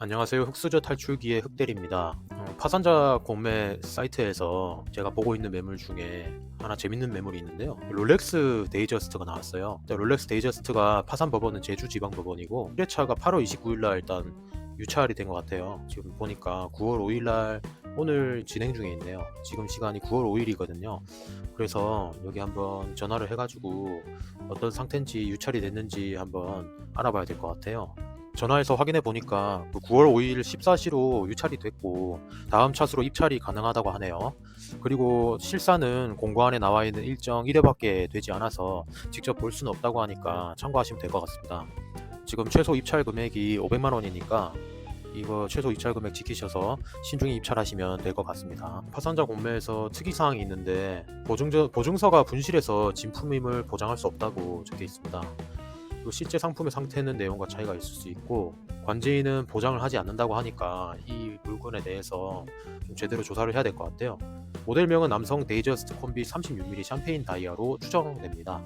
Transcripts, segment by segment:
안녕하세요. 흑수저 탈출기의 흑대리입니다. 어, 파산자 공매 사이트에서 제가 보고 있는 매물 중에 하나 재밌는 매물이 있는데요. 롤렉스 데이저스트가 나왔어요. 롤렉스 데이저스트가 파산 법원은 제주지방법원이고 1회차가 8월 29일 날 일단 유찰이 된 것 같아요. 지금 보니까 9월 5일 날 오늘 진행 중에 있네요. 지금 시간이 9월 5일이거든요. 그래서 여기 한번 전화를 해가지고 어떤 상태인지 유찰이 됐는지 한번 알아봐야 될 것 같아요. 전화해서 확인해 보니까 그 9월 5일 14시로 유찰이 됐고 다음 차수로 입찰이 가능하다고 하네요. 그리고 실사는 공고안에 나와 있는 일정 1회밖에 되지 않아서 직접 볼 수는 없다고 하니까 참고하시면 될 것 같습니다. 지금 최소 입찰 금액이 500만 원이니까 이거 최소 입찰 금액 지키셔서 신중히 입찰하시면 될 것 같습니다. 파산자 공매에서 특이 사항이 있는데 보증저, 보증서가 분실해서 진품임을 보장할 수 없다고 적혀 있습니다. 그리고 실제 상품의 상태는 내용과 차이가 있을 수 있고 관제인은 보장을 하지 않는다고 하니까 이 물건에 대해서 좀 제대로 조사를 해야 될 것 같아요. 모델명은 남성 데이저스트 콤비 36mm 샴페인 다이아로 추정됩니다.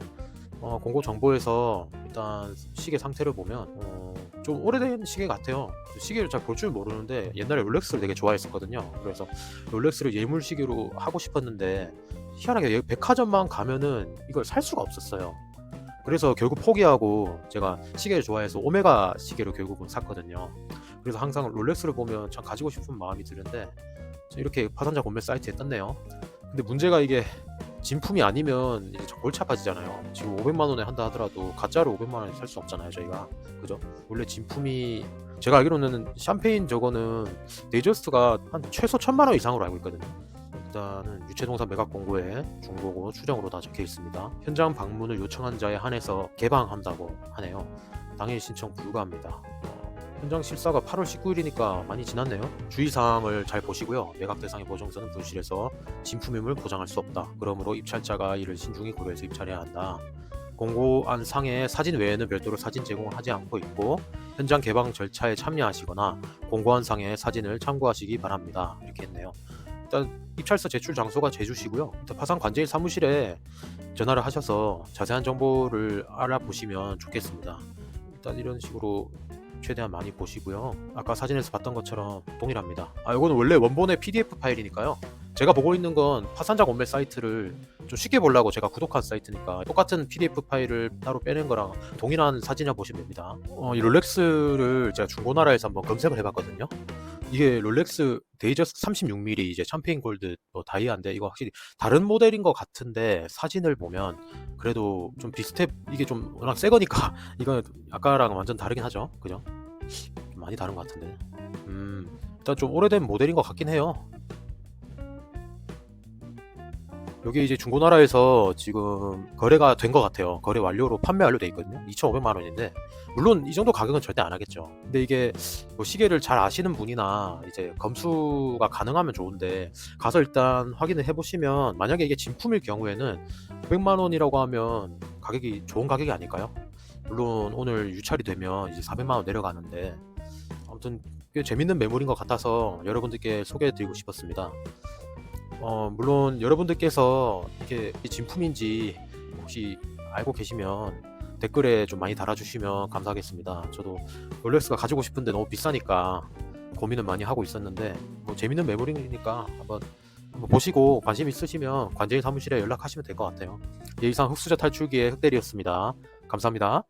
어, 공고 정보에서 일단 시계 상태를 보면 어, 좀 오래된 시계 같아요. 시계를 잘 볼 줄 모르는데 옛날에 롤렉스를 되게 좋아했었거든요. 그래서 롤렉스를 예물 시계로 하고 싶었는데 희한하게 백화점만 가면은 이걸 살 수가 없었어요. 그래서 결국 포기하고 제가 시계를 좋아해서 오메가 시계로 결국은 샀거든요. 그래서 항상 롤렉스를 보면 참 가지고 싶은 마음이 드는데 이렇게 파산자 공매 사이트에 떴네요. 근데 문제가 이게 진품이 아니면 이제 저 골치 아파지잖아요. 지금 500만 원에 한다 하더라도 가짜로 500만 원에 살 수 없잖아요, 저희가. 그죠? 원래 진품이 제가 알기로는 샴페인 저거는 데이저스트가 한 최소 1000만 원 이상으로 알고 있거든요. 일단은 유체동산 매각 공고에 중고고 추정으로 다 적혀 있습니다. 현장 방문을 요청한 자에 한해서 개방한다고 하네요. 당일 신청 불가합니다. 어, 현장 실사가 8월 19일이니까 많이 지났네요. 주의사항을 잘 보시고요. 매각 대상의 보증서는 분실해서 진품임을 보장할 수 없다. 그러므로 입찰자가 이를 신중히 고려해서 입찰해야 한다. 공고안 상에 사진 외에는 별도로 사진 제공하지 않고 있고 현장 개방 절차에 참여하시거나 공고안 상의 사진을 참고하시기 바랍니다. 이렇게 했네요. 일단 입찰서 제출 장소가 제주시고요. 파산 관제인 사무실에 전화를 하셔서 자세한 정보를 알아보시면 좋겠습니다. 일단 이런 식으로 최대한 많이 보시고요. 아까 사진에서 봤던 것처럼 동일합니다. 아, 이거는 원래 원본의 PDF 파일이니까요. 제가 보고 있는 건 파산자 공매 사이트를 좀 쉽게 보려고 제가 구독한 사이트니까 똑같은 PDF 파일을 따로 빼낸 거랑 동일한 사진이라 보시면 됩니다. 어, 이 롤렉스를 제가 중고나라에서 한번 검색을 해봤거든요. 이게 롤렉스 데이저스 36mm 이제 샴페인 골드 뭐 다이아인데 이거 확실히 다른 모델인 것 같은데 사진을 보면 그래도 좀 비슷해 이게 좀 워낙 새 거니까 이거 아까랑 완전 다르긴 하죠. 그죠? 좀 많이 다른 것 같은데. 음 일단 좀 오래된 모델인 것 같긴 해요 여기 이제 중고나라에서 지금 거래가 된 것 같아요. 거래 완료로 판매 완료돼 있거든요. 2,500만 원인데 물론 이 정도 가격은 절대 안 하겠죠. 근데 이게 뭐 시계를 잘 아시는 분이나 이제 검수가 가능하면 좋은데 가서 일단 확인을 해보시면 만약에 이게 진품일 경우에는 900만 원이라고 하면 가격이 좋은 가격이 아닐까요? 물론 오늘 유찰이 되면 이제 400만 원 내려가는데 아무튼 꽤 재밌는 매물인 것 같아서 여러분들께 소개해드리고 싶었습니다. 어, 물론 여러분들께서 이게 진품인지 혹시 알고 계시면 댓글에 좀 많이 달아주시면 감사하겠습니다. 저도 롤렉스가 가지고 싶은데 너무 비싸니까 고민을 많이 하고 있었는데 뭐 재밌는 매물이니까 한번, 보시고 관심 있으시면 관제인 사무실에 연락하시면 될 것 같아요. 예, 이상 흑수저 탈출기의 흑대리였습니다. 감사합니다.